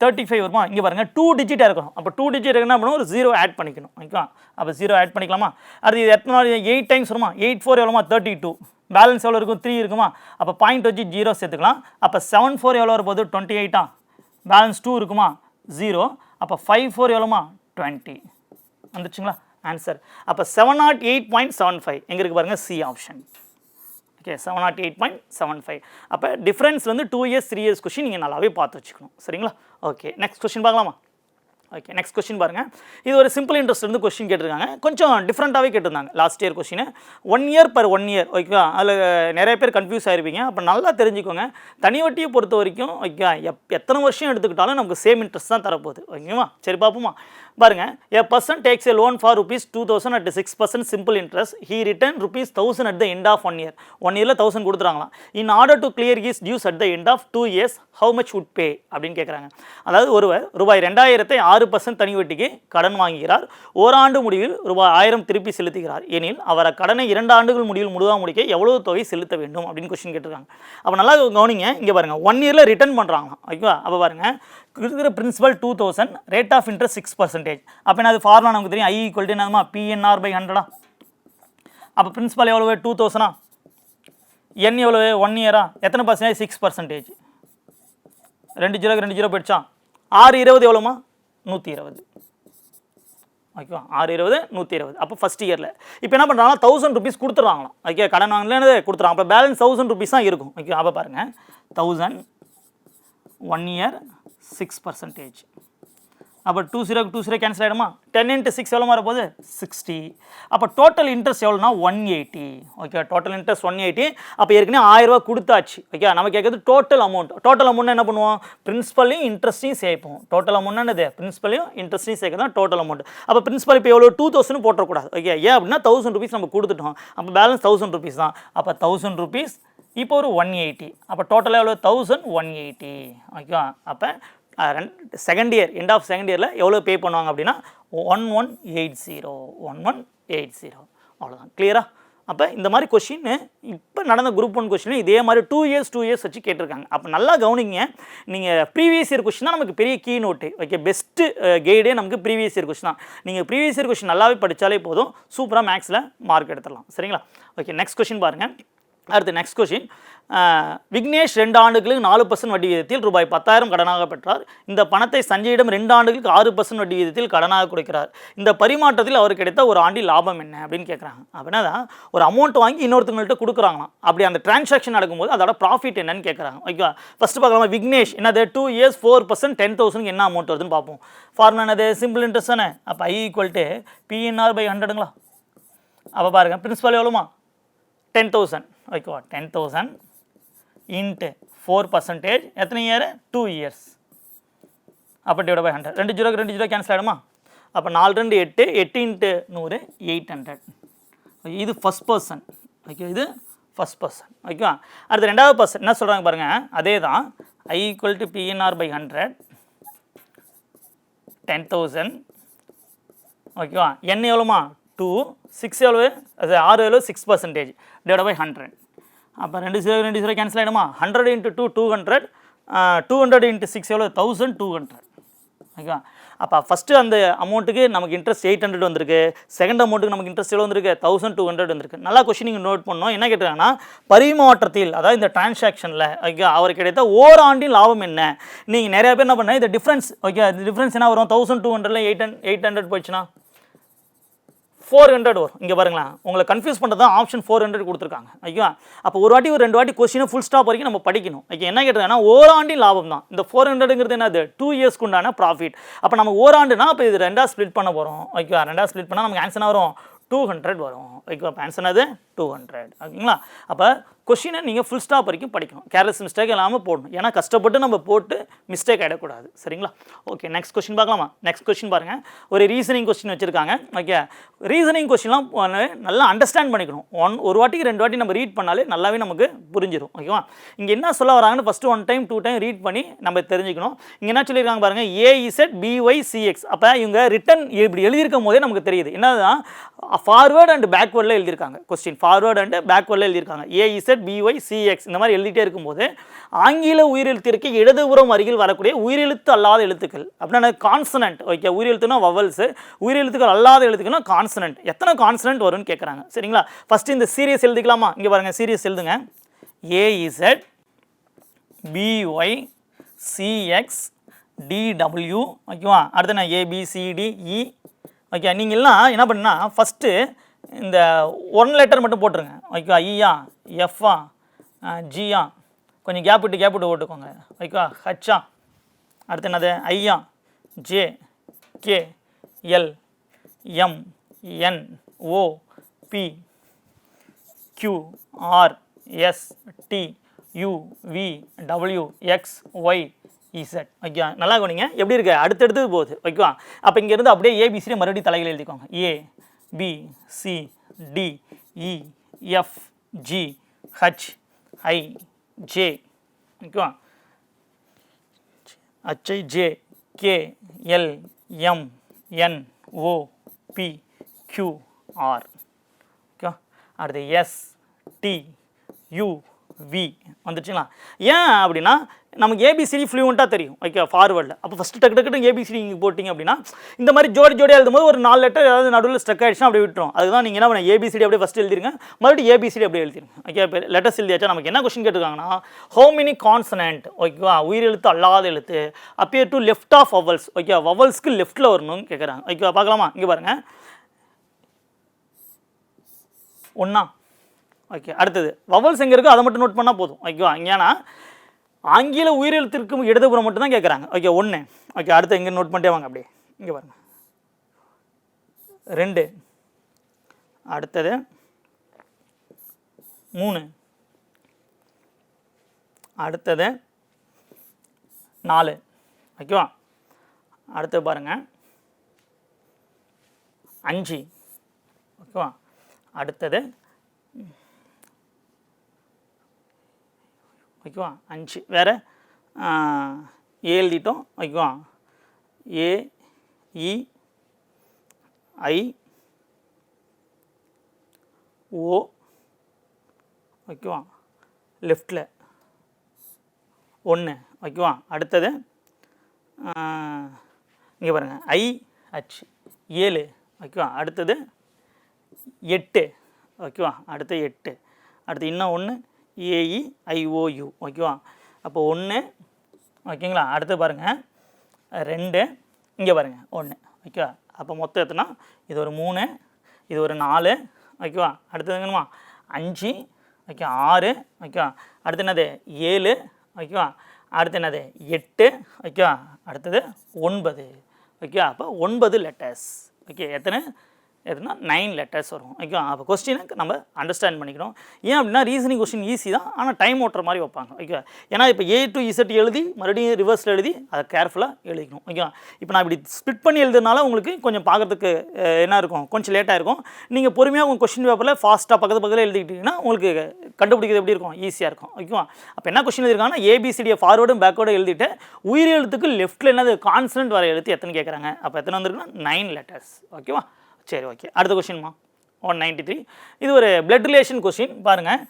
தேர்ட்டி ஃபைவ் வருமா? இங்கே பாருங்கள் டூ டிஜிட்டாக இருக்கணும். அப்போ டூ டிஜிட் என்ன பண்ணணும் ஒரு ஜீரோ ஆட் பண்ணிக்கணும். ஓகேவா? அப்போ ஜீரோ ஆட் பண்ணிக்கலாமா? அது இது எத்தனை எயிட் டைம்ஸ் வருமா? எயிட் ஃபோர் எவ்வளோமா தேர்ட்டி டூ பேலன்ஸ் எவ்வளோ இருக்கும்? த்ரீ இருக்குமா? அப்போ பாயிண்ட் வச்சு ஜீரோ சேர்த்துக்கலாம். அப்போ செவன் ஃபோர் எவ்வளோ வரும்போது டுவெண்ட்டி எயிட்டா பேலன்ஸ் டூ இருக்குமா? ஜீரோ அப்போ ஃபைவ் ஃபோர் எவ்வளோமா டுவெண்ட்டி வந்துச்சுங்களா? ஆன்சர் அப்போ seven naught eight point seven five எங்கே பாருங்கள் C option okay seven naught eight point seven five அப்போ டிஃப்ரென்ஸ் வந்து two years three years question நீங்கள் நல்லாவே பார்த்து வச்சுக்கணும். சரிங்களா? ஓகே நெக்ஸ்ட் கொஷின் பார்க்கலாமா? ஓகே நெக்ஸ்ட் கொஸ்டின் பாருங்கள் இது ஒரு சிம்பிள் இன்ட்ரெஸ்ட் இருந்து கொஸ்டின் கேட்டிருக்காங்க. கொஞ்சம் டிஃப்ரெண்ட்டாகவே கேட்டிருந்தாங்க. Last year question one year per one year ஓகேவா அதில் நிறைய பேர் கன்ஃபியூஸ் ஆயிருப்பீங்க. அப்போ நல்லா தெரிஞ்சுக்கோங்க. தனி வட்டியை பொறுத்த வரைக்கும் ஓகே எப் எத்தனை வருஷம் எடுத்துக்கிட்டாலும் நமக்கு சேம் இன்ட்ரெஸ்ட் தான் தரப்போகுது. ஓகேவா சரி பார்ப்போமா? பாருங்க a person takes a loan for rupees two thousand at six percent simple interest he return rupees thousand at the end of one year one இயரில் thousand கொடுத்துறாங்களாம். In order to clear his dues at the end of two years how much would pay அப்படின்னு கேட்குறாங்க அதாவது ஒருவர் ரூபாய் ரெண்டாயிரத்தை ஆறு பர்சன்ட் தனி வட்டிக்கு கடன் வாங்குகிறார். ஓராண்டு முடிவில் ரூபாய் ஆயிரம் திருப்பி செலுத்துகிறார். எனில் அவரை கடனை இரண்டு ஆண்டுகள் முடிவில் முழுதாக முடிக்க எவ்வளவு தொகை செலுத்த வேண்டும் அப்படின்னு கொஸ்டின் கேட்டிருக்காங்க. அப்போ நல்லா கவனிங்க இங்கே பாருங்கள் ஒன் இயரில் ரிட்டர்ன் பண்ணுறாங்களாம் ஓகேவா? அப்போ பாருங்கள் இருக்கிற principal two thousand rate of interest six percentage அப்போ என்ன அது ஃபார்முலா நமக்கு தெரியும். ஐ ஈக்குவல் டு என்னதுமா? பிஎன்ஆர் பை ஹண்ட்ரடா அப்போ பிரின்சிபல் எவ்வளவு? டூ தௌசண்டா என் எவ்வளவு? ஒன் இயரா எத்தனை பர்சன்டேஜ் சிக்ஸ் பர்சன்டேஜ் ரெண்டு ஜீரோக்கு ரெண்டு ஜீரோ போயிடுச்சா? ஆறு இருபது எவ்வளோமா நூற்றி இருபது. ஓகேவா? ஆறு இருபது நூற்றி இருபது. அப்போ ஃபஸ்ட் இயரில் இப்போ என்ன பண்ணுறாங்கன்னா தௌசண்ட் ருபீஸ் கொடுத்துட்றாங்களாம். ஓகே கடன் வாங்கலன்னு கொடுத்துறாங்க அப்போ பேலன்ஸ் தௌசண்ட் ருபீஸ் தான் இருக்கும். ஓகே அப்போ பாருங்கள் thousand one year six percentage அப்போ டூ ஜீரோக்கு டூ ஜீரோ கேன்சல் ஆகிடுமா டென் இன்ட்டு சிக்ஸ் எவ்வளோ மாற போகுது சிக்ஸ்டி அப்போ டோட்டல் இன்ட்ரெஸ்ட் எவ்வளோனா one eighty okay total interest one eighty அப்போ ஏற்கனவே ஆயிரரூபா கொடுத்தாச்சு. ஓகே நம்ம கேட்குறது டோட்டல் அமௌண்ட் டோட்டல் அமௌண்ட் என்ன பண்ணுவோம்? பிரின்ஸ்பலையும் இன்ட்ரெஸ்ட்டையும் சேர்ப்போம். டோட்டல் அமௌண்ட் என்னது? பிரின்சிபலையும் இன்ட்ரெஸ்ட்டையும் சேர்க்க தான் டோட்டல் அமௌண்ட் அப்போ பிரின்ஸ்பல் இப்போ எவ்வளோ டூ தௌசண்ட் போட்டக்கூடாது ஓகே ஏன் அப்படின்னா தௌசண்ட் ருபீஸ் நம்ம கொடுத்துட்டோம். அப்போ பேலன்ஸ் தௌசண்ட் ருபீஸ் தான். அப்போ தௌசண்ட் ருபீஸ் இப்போ ஒரு ஒன் எயிட்டி அப்போ டோட்டலாக எவ்வளோ தௌசண்ட் ஒன் எயிட்டி ஓகேவா? அப்போ ரெண்டு second year end of second இயரில் எவ்வளோ பே பண்ணுவாங்க அப்படின்னா one one eight zero one one eight zero அவ்வளோதான் கிளியரா அப்போ இந்த மாதிரி கொஷின் இப்போ நடந்த குரூப் ஒன் கொஷின் இதே மாதிரி டூ இயர்ஸ் டூ இயர்ஸ் வச்சு கேட்டிருக்காங்க. அப்போ நல்லா கவனிங்க நீங்கள் ப்ரீவியஸ் இயர் கொஷின் தான் நமக்கு பெரிய கீ நோட்டு ஓகே பெஸ்ட்டு கைடே நமக்கு ப்ரீவியஸ் இயர் கொஷின் தான். நீங்கள் ப்ரீவியஸ் இயர் கொஷின் நல்லாவே படித்தாலே போதும் சூப்பராக மேக்ஸில் மார்க் எடுத்துடலாம். சரிங்களா? ஓகே நெக்ஸ்ட் கொஷின் பாருங்கள் அடுத்து நெக்ஸ்ட் கொஷின் விக்னேஷ் ரெண்டு ஆண்டுகளுக்கு நாலு பர்சன்ட் வட்டி விகிதத்தில் ரூபாய் பத்தாயிரம் கடனாக பெற்றார். இந்த பணத்தை சஞ்சயிடம் ரெண்டு ஆண்டுகளுக்கு ஆறு பர்சன்ட் வட்டி விகிதத்தில் கடனாக கொடுக்கிறார். இந்த பரிமாற்றத்தில் அவர் கிடைத்த ஒரு ஆண்டில் லாபம் என்ன அப்படின்னு கேட்குறாங்க அப்படின்னா தான் ஒரு அமௌண்ட் வாங்கி இன்னொருத்தவங்கள்ட்ட கொடுக்குறாங்களாம். அப்படி அந்த டிரான்சாக்ஷன் நடக்கும்போது அதோட ப்ராஃபிட் என்னன்னு கேட்குறாங்க ஓகேவா ஃபஸ்ட்டு பார்க்கலாமா? விக்னேஷ் என்னது? Two years four percent ten thousand என்ன அமௌண்ட் வருதுன்னு பார்ப்போம். ஃபார்முலா என்னது? சிம்பிள் இன்ட்ரெஸ்ட் தானே? அப்போ I equal to PNR by ஹண்ட்ரடுங்களா அப்போ பாருங்கள் பிரின்ஸிபல் எவ்வளோமா டென் தௌசண்ட் ஓகேவா ten thousand into four percentage எத்தனை இயர் டூ இயர்ஸ் அப்போ டிவைட் பை ஹண்ட்ரட் ரெண்டு ஜீரோக்கு ரெண்டு ஜீரோ கேன்சல் ஆகிடுமா அப்போ நாலு ரெண்டு எட்டு எட்டு இன்ட்டு நூறு எயிட் ஹண்ட்ரட் ஓகே இது ஃபஸ்ட் பர்சன் ஓகே இது ஃபஸ்ட் பர்சன் ஓகேவா அடுத்து ரெண்டாவது பர்சன் என்ன சொல்கிறாங்க பாருங்கள் அதே தான் I equal to PNR by hundred ten thousand ஓகேவா என் எவ்வளோமா டூ சிக்ஸ் எவ்வளவு அது ஆறு எவ்வளோ six percentage divide by hundred அப்போ ரெண்டு ஜீரோ ரெண்டு zero cancel ஆகிடுமா hundred into two two hundred two hundred into six எவ்வளோ தௌசண்ட் டூ ஹண்ட்ரட் ஓகேவா? அப்போ ஃபஸ்ட்டு அந்த அமௌண்ட்டுக்கு நமக்கு இன்ட்ரெஸ்ட் எயிட் ஹண்ட்ரட் வந்திருக்கு. செகண்ட் அமௌண்ட்டுக்கு நமக்கு இன்ட்ரெஸ்ட் எவ்வளோ வந்திருக்கு? தௌசண்ட் டூ ஹண்ட்ரட் வந்திருக்கு. நல்லா கொஸ்டின் நீங்கள் நோட் பண்ணோம் என்ன கேட்டிருக்காங்கன்னா பரிமாற்றத்தில் அதாவது இந்த டிரான்சாக்ஷனில் ஓகே அவருக்கு கிடைத்த ஓராண்டின் லாபம் என்ன? நீங்கள் நிறையா பேர் என்ன பண்ண இந்த டிஃப்ரென்ஸ் ஓகே இந்த டிஃப்ரென்ஸ் என்ன வரும்? தௌசண்ட் டூ ஹண்ட்ரட்ல எயிட் ஹண்ட் எயிட் ஹண்ட்ரட் போயிடுச்சுன்னா? ஃபோர் ஹண்ட்ரட் வரும். இங்கே பாருங்களேன். உங்களை கன்ஃபியூஸ் பண்ணுறது தான் ஆப்ஷன் ஃபோர் ஹண்ட்ரட் கொடுத்துருக்காங்க. ஐயா அப்போ ஒரு வாட்டி ஒரு ரெண்டு வாட்டி கொஸ்டினை ஃபுல் ஸ்டாப் வரைக்கும் நம்ம படிக்கணும். ஓகே என்ன கேட்டதுன்னா ஓராண்டின் லாபம் தான் இந்த ஃபோர் ஹண்ட்ரடுங்கிறது என்னது? டூ இயர்ஸ்க்கு உண்டான ப்ராஃபிட் அப்போ நம்ம ஓராண்டுனா அப்போ இது ரெண்டாக ஸ்ப்ளிட் பண்ண போகிறோம் ஓகேவா ரெண்டாக ஸ்ப்ளிட் பண்ணால் நமக்கு ஆன்சர் வரும்? டூ ஹண்ட்ரட் வரும். ஓகேவா அப்போ ஆன்சர் அது டூ ஹண்ட்ரட் ஓகேங்களா? அப்போ கொஷினை நீங்கள் ஃபுல் ஸ்டாப் வரைக்கும் படிக்கணும். கேர்லெஸ் மிஸ்டேக் இல்லாமல் போடணும். ஏன்னா கஷ்டப்பட்டு நம்ம போட்டு மிஸ்டேக் ஆகிடக்கூடாது சரிங்களா? ஓகே நெக்ஸ்ட் கொஸ்டின் பார்க்கலாமா? நெக்ஸ்ட் கொஸ்டின் பாருங்கள் ஒரு ரீசனிங் கொஸ்டின் வச்சுருக்காங்க. ஓகே ரீசனிங் கொஸ்டின்லாம் நல்லா அண்டர்ஸ்டாண்ட் பண்ணிக்கணும். ஒன் ஒரு வாட்டிக்கு ரெண்டு வாட்டி நம்ம ரீட் பண்ணாலே நல்லாவே நமக்கு புரிஞ்சிடும் ஓகேவா? இங்கே என்ன சொல்ல வராங்கன்னு first one time two time read பண்ணி நம்ம தெரிஞ்சுக்கணும். இங்கே என்ன சொல்லியிருக்காங்க பாருங்கள் ஏஇசெட் பிஒய் சிஎக்ஸ் அப்போ இவங்க ரிட்டன் இப்படி எழுதியிருக்கும் போதே நமக்கு தெரியுது. என்னதான் ஃபார்வேர்டு அண்ட் பேக்வேர்டில் எழுதியிருக்காங்க. கொஸ்டின் ஃபார்வேர்டு அண்டு பேக்வேர்டில் எழுதியிருக்காங்க. ஏஇசட் பிஒய் சிஎக்ஸ் இந்த மாதிரி எழுதிட்டே இருக்கும்போது ஆங்கில உயிரெழுத்திற்கு இடதுபுறம் அருகில் வரக்கூடிய உயிரெழுத்து அல்லாத எழுத்துக்கள் அப்படின்னா கான்சனன்ட் ஓகே உயிரெழுத்துனா வவல்ஸு உயிரெழுத்துக்கள் அல்லாத எழுத்துக்கள்னா கான்சனன்ட் எத்தனை கான்சனன்ட் வரும்னு கேட்குறாங்க. சரிங்களா? ஃபஸ்ட்டு இந்த சீரியஸ் எழுதிக்கலாமா? இங்கே பாருங்கள் சீரியஸ் எழுதுங்க. ஏஇசட் பிஒய் சிஎக்ஸ் டிடபிள்யூ ஓகேவா அடுத்து நான் ஏபிசிடிஇ ஓகே e. நீங்கள்லாம் என்ன பண்ணுன்னா ஃபஸ்ட்டு இந்த ஒன் லெட்டர் மட்டும் போட்டுருங்க. ஓகேவா? ஈயா எஃப்ஆ ஜியா கொஞ்சம் கேப் விட்டு கேப் விட்டு போட்டுக்கோங்க ஓகேவா? ஹச்சா அடுத்து என்னது? ஐயா J K L M N O P Q R S T U V W X Y Z ஓகேவா? நல்லா கவனிங்க. எப்படி இருக்கு? அடுத்தடுத்து போகுது. ஓகேவா? அப்போ இங்கேருந்து அப்படியே ஏபிசிடி மறுபடியும் தலையில் எழுதிக்கோங்க. A B C D E F G H I J ஓகேவா H I J K L M N O P Q R okay அடுத்து எஸ் டி யூ வி வந்துச்சுங்களா? ஏன் அப்படின்னா நமக்கு ஏபிசிடி ஃப்ளூவெண்ட்டாக தெரியும். ஓகே ஃபார்வர்டில் அப்போ ஃபஸ்ட்டு டக்கு டக்கு ஏபிசிடி நீங்கள் போட்டிங்க அப்படின்னா இந்த மாதிரி ஜோடி ஜோடியாக எழுதும்போது ஒரு நாலு லெட்டர் ஏதாவது நடுவில் ஸ்ட்ரக் ஆகிடுச்சுன்னா அப்படியே விட்டுரும். அதுதான் நீங்கள் என்ன பண்ண ஏபிசிடி அப்படியே ஃபஸ்ட்டு எழுதிருங்க. மறுபடியும் ஏபிசிடி அப்படியே எழுதிருங்க. ஓகே இப்போ லெட்டர்ஸ் எழுதியாச்சா? நமக்கு என்ன கொஸ்டின் கேட்டுருக்காங்கன்னா ஹோ மெனி கான்சனன்ட் ஓகேவா உயிரெழுத்து அல்லாத எழுத்து appear to left of vowels okay வவல்ஸ்க்கு லெஃப்ட்டில் வரணும்னு கேட்குறாங்க ஓகேவா பார்க்கலாமா? இங்கே பாருங்கள் ஒன்றா ஓகே அடுத்தது. வவல்ஸ் எங்கே இருக்கோ அதை மட்டும் நோட் பண்ணால் போதும். ஓகேவா ஏன்னா ஆங்கில உயிரெழுத்திற்கும் இடதுபுறம் மட்டும்தான் கேட்குறாங்க ஓகே ஒன்று ஓகே அடுத்து எங்கே நோட் பண்ணிட்டே வாங்க அப்படியே. இங்கே பாருங்கள் ரெண்டு. அடுத்தது. மூணு. அடுத்தது. நாலு. ஓகேவா அடுத்து பாருங்கள் அஞ்சு. ஓகேவா அடுத்தது. ஓகேவா அஞ்சு. வேறு? ஏ எழுதிட்டோம். ஓகேவா ஏ இ ஐ ஓ ஓகேவா லெஃப்டில். ஒன்று ஓகேவா அடுத்தது? இங்கே பாருங்கள் ஐ ஹச் ஏழு. ஓகேவா அடுத்தது? எட்டு. ஓகேவா அடுத்து எட்டு. அடுத்து இன்னும் ஒன்று ஏஇ ஐஓயு ஓகேவா அப்போ ஒன்று ஓகேங்களா அடுத்து பாருங்கள் ரெண்டு இங்கே பாருங்கள் ஒன்று ஓகேவா அப்போ மொத்தம் எத்தனை? இது ஒரு மூணு இது ஒரு நாலு. ஓகேவா அடுத்தது என்னமா அஞ்சு ஓகே ஆறு ஓகேவா அடுத்து என்னது? ஏழு ஓகேவா அடுத்து என்னது? எட்டு ஓகேவா அடுத்தது ஒன்பது. ஓகேவா அப்போ ஒன்பது லெட்டர்ஸ் ஓகே எத்தனை? எதுனா நைன் லெட்டர்ஸ் வரும். ஓகே அப்போ கொஸ்டினுக்கு நம்ம அண்டர்ஸ்டாண்ட் பண்ணிக்கிறோம் ஏன் அப்படின்னா ரீசனிங் கொஸ்டின் ஈஸி தான். ஆனால் டைம் ஓட்டுற மாதிரி வைப்பாங்க. ஓகே ஏன்னா இப்போ ஏ டு இசட் எழுதி மறுபடியும் ரிவர்ஸில் எழுதி அதை கேர்ஃபுல்லாக எழுதிக்கணும். ஓகே இப்போ நான் இப்படி ஸ்பிட் பண்ணி எழுதுனால உங்களுக்கு கொஞ்சம் பார்க்கறதுக்கு என்ன இருக்கும்? கொஞ்சம் லேட்டாக இருக்கும். நீங்கள் பொறுமையாக உங்கள் கொஸ்டின் பேப்பரில் ஃபாஸ்ட்டாக பக்கத்து பக்கத்தில் எழுதிக்கிட்டிங்கன்னா உங்களுக்கு கண்டுபிடிக்கிறது எப்படி இருக்கும்? ஈஸியாக இருக்கும். ஓகேவா அப்போ என்ன கொஸ்டின் எழுதிருக்காங்கன்னா ஏபிசிடியை ஃபார்வர்டும் பேக்வேர்டும் எழுதிட்டு உயிர் எழுத்துக்கு லெஃப்ட்டில் என்னது? கான்சனன்ட் வர எழுத்து எத்தனை கேட்குறாங்க அப்போ எத்தனை வந்திருக்குன்னா நைன் லெட்டர்ஸ் ஓகேவா? சரி ஓகே அடுத்த கொஷின்மா ஒன் நைன்டி த்ரீ இது ஒரு பிளட் ரிலேஷன் கொஷின் பாருங்கள்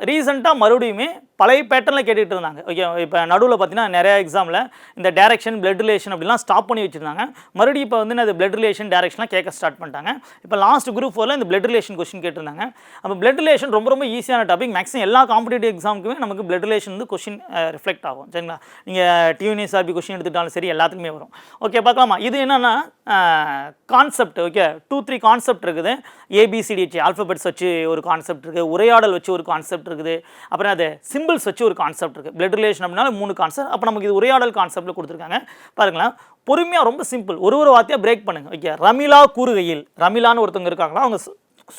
ரீசண்டாக மறுபடியுமே பழைய பேட்டர்னில் கேட்டுகிட்டு இருந்தாங்க. ஓகே இப்போ நடுவில் பார்த்தீங்கன்னா நிறைய எக்ஸாமில் இந்த டேரக்ஷன் பிளட் ரிலேஷன் அப்படிலாம் ஸ்டாப் பண்ணி வச்சுருந்தாங்க. மறுபடியும் இப்போ வந்து அது பிளட் ரிலேஷன் டேரக்ஷன்லாம் கேட்க ஸ்டார்ட் பண்ணிட்டாங்க. இப்போ லாஸ்ட் குரூப் ஃபோரில் இந்த பிளட் ரிலேஷன் கொஸ்டின் கேட்டிருந்தாங்க. அப்போ பிளட் ரிலேஷன் ரொம்ப ரொம்ப ஈஸியான டாபிக் மேக்ஸிமம் எல்லா காம்படிட்டிவ் எக்ஸாமுக்குமே நமக்கு பிளட் ரிலேஷன் வந்து கொஸ்டின் ரிஃப்ளெக்ட் ஆகும். சரிங்களா? நீங்கள் டியூனிஎஸ்ஆர்பி கொஸ்டின் எடுத்துட்டாலும் சரி எல்லாத்துக்குமே வரும். ஓகே பார்க்கலாமா? இது என்னென்னா concept okay two three concept இருக்குது. A B C D H alphabets வச்சு ஒரு கான்செப்ட் இருக்குது உரையாடல் வச்சு ஒரு கான்செப்ட் இருக்குது. அப்புறம் அது சிம் சிம்பிள்ஸ் வச்சு ஒரு கான்செப்ட் இருக்குது பிளட் ரிலேஷன் அப்படின்னா மூணு கான்செப்ட் அப்போ நமக்கு இது உரையாடல் கான்செப்ட்டில் கொடுத்துருக்காங்க. பாருங்களேன். பொறுமையாக ரொம்ப சிம்பிள் ஒரு ஒரு வார்த்தையாக பிரேக் பண்ணுங்க. ஓகே ரமிலா கூறுகையில் ரமிலான்னு ஒருத்தவங்க இருக்காங்களா? அவங்க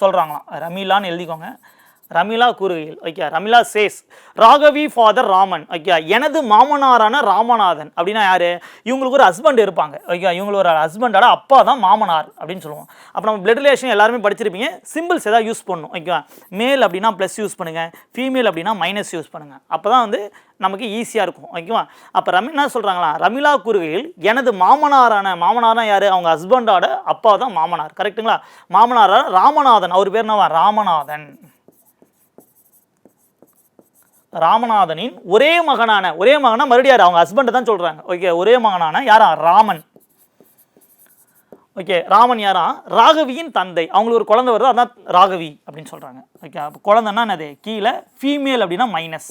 சொல்கிறாங்களாம் ரமிலான்னு எழுதிக்கோங்க. ரமிலா கூறுகையில் okay Ramila says Raghavi father Raman okay எனது மாமனாரான ராமநாதன் அப்படின்னா யார்? இவங்களுக்கு ஒரு ஹஸ்பண்ட் இருப்பாங்க. ஓகே இவங்களுக்கு ஒரு ஹஸ்பண்டோட அப்பா தான் மாமனார் அப்படின்னு சொல்லுவோம். அப்போ நம்ம பிளட் ரிலேஷன் எல்லாருமே படிச்சிருப்பீங்க. சிம்பிள்ஸ் எதாவது யூஸ் பண்ணணும். ஓகேவா மேல் அப்படின்னா ப்ளஸ் யூஸ் பண்ணுங்கள் ஃபீமேல் அப்படின்னா மைனஸ் யூஸ் பண்ணுங்கள் அப்போ தான் வந்து நமக்கு ஈஸியாக இருக்கும். ஓகேவா அப்போ ரமி என்ன சொல்கிறாங்களா ரமிலா கூறுகையில் எனது மாமனாரான மாமனார்னா யார்? அவங்க ஹஸ்பண்டோட அப்பா தான் மாமனார். கரெக்ட்டுங்களா மாமனாரான ராமநாதன். அவர் பேர் என்னவா? ராமநாதன். ராமநாதனின் ஒரே மகனான ஒரே மகனா மறுபடியும் யார்? அவங்க ஹஸ்பண்டை தான் சொல்கிறாங்க ஓகே ஒரே மகனான யாரா? ராமன். ஓகே ராமன் யாரா? ராகவியின் தந்தை. அவங்களுக்கு ஒரு குழந்தை வருது அதான் ராகவி அப்படின்னு சொல்கிறாங்க ஓகே அப்போ குழந்தைன்னா என்னது? கீழே ஃபீமேல் அப்படின்னா மைனஸ்